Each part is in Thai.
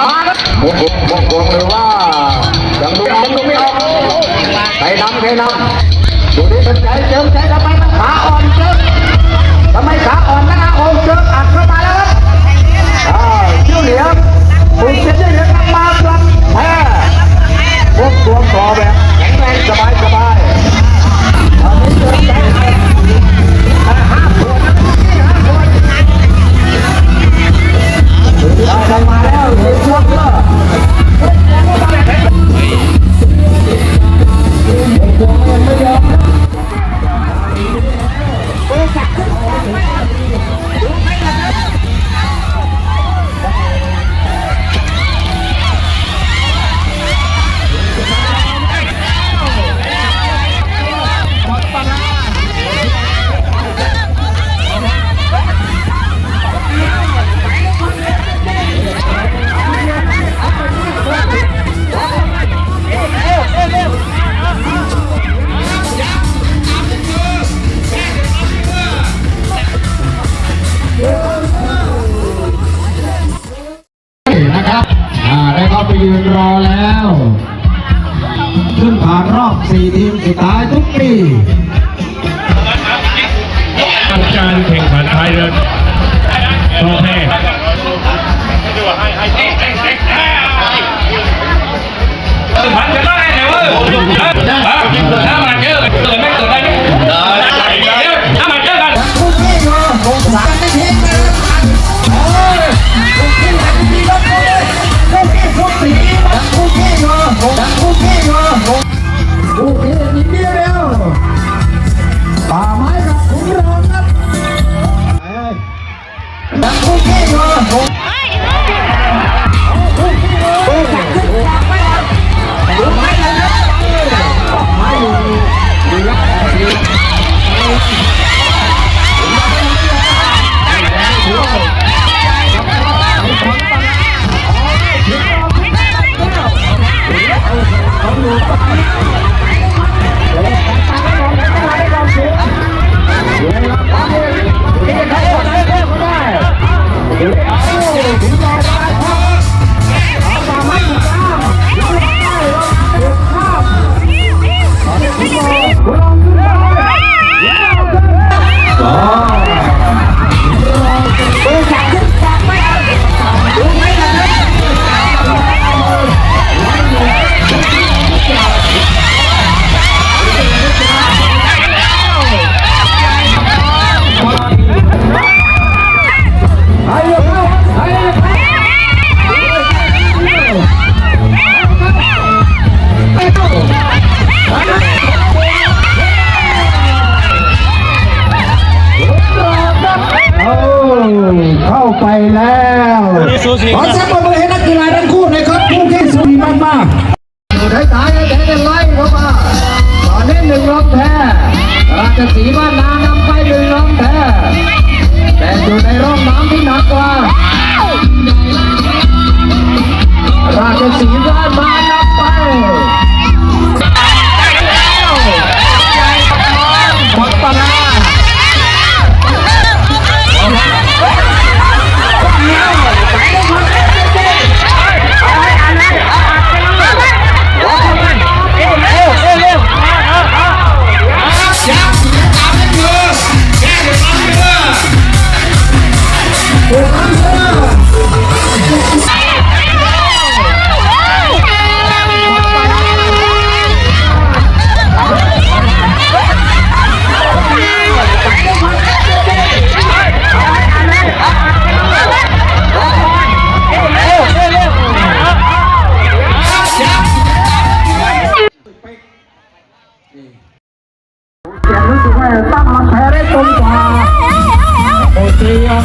มาบกบกบกหรือว่ายังดูยังดูไม่ออกใครนำใครนำดูดิเป็นใจเจิมใจทำไมขาอ่อนเจิมทำไมขาอ่อนนะโอ้เจิมอัดเข้า แยืนรอแล้ว ขึ้นผ่านรอบ4ทีมสุดท้ายทุกปีการแข่งขันไทยเรือโอเคมันจะได้ไงวะถ้ามันเยอะเกิดไม่เกิดได้ โแล้วขอเสียงปรบมือให้นักกีฬาทั้งคู่หน่อยครับคู่ขี้สุดมากมากๆท้ายๆแล้วแดงไล่เข้ามาตอนนี้หนึ่งรอบแพ้ราชสีห์บ้านนานำไปหนึ่งรอบแพ้แต่อยู่ในร่องน้ำที่หนักกว่ารา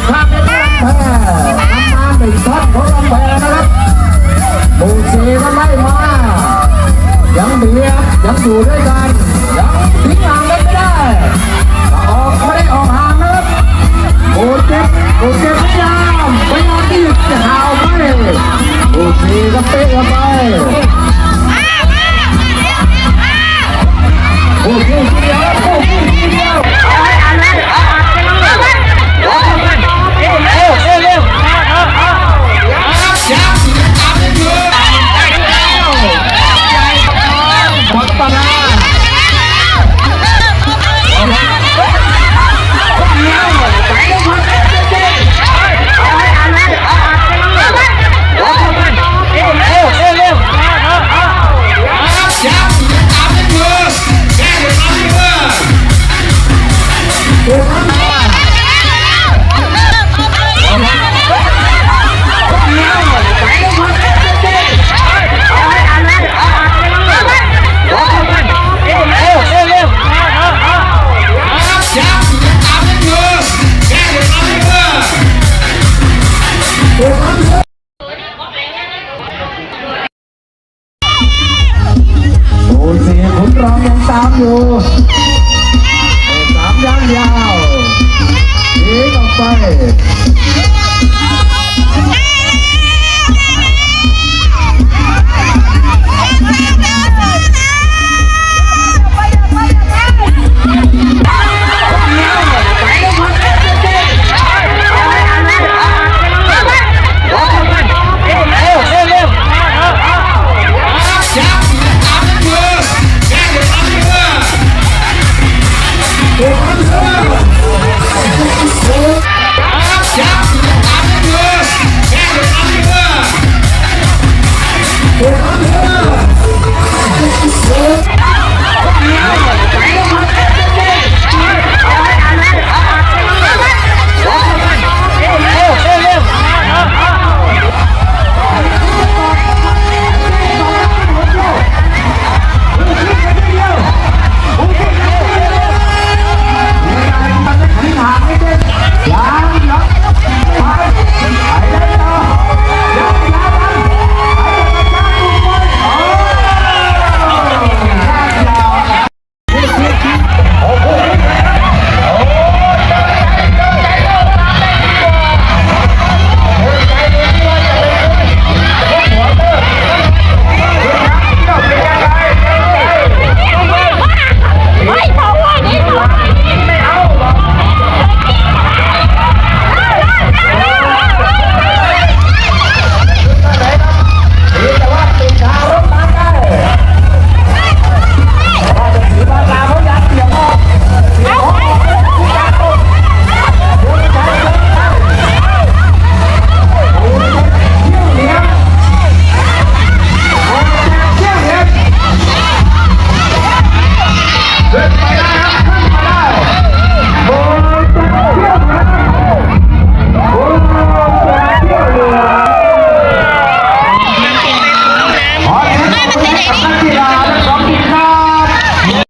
ข้างได้ลำแพ้ทำมาหนึ่งช็อตของลำแพ้นะครับโอ้ตีก็ไล่มา ยังเบียดยังอยู่ด้วยกันยังทิ้งห่างกันไม่ได้ออกไม่ได้ออกห่างนะครับโอ้เจ็บโอ้เจ็บพยายามพยายามที่จะหาวไปโอ้ตีก็เป๊ะกันไป อยู่สามย่างยาวยิงออกไป โ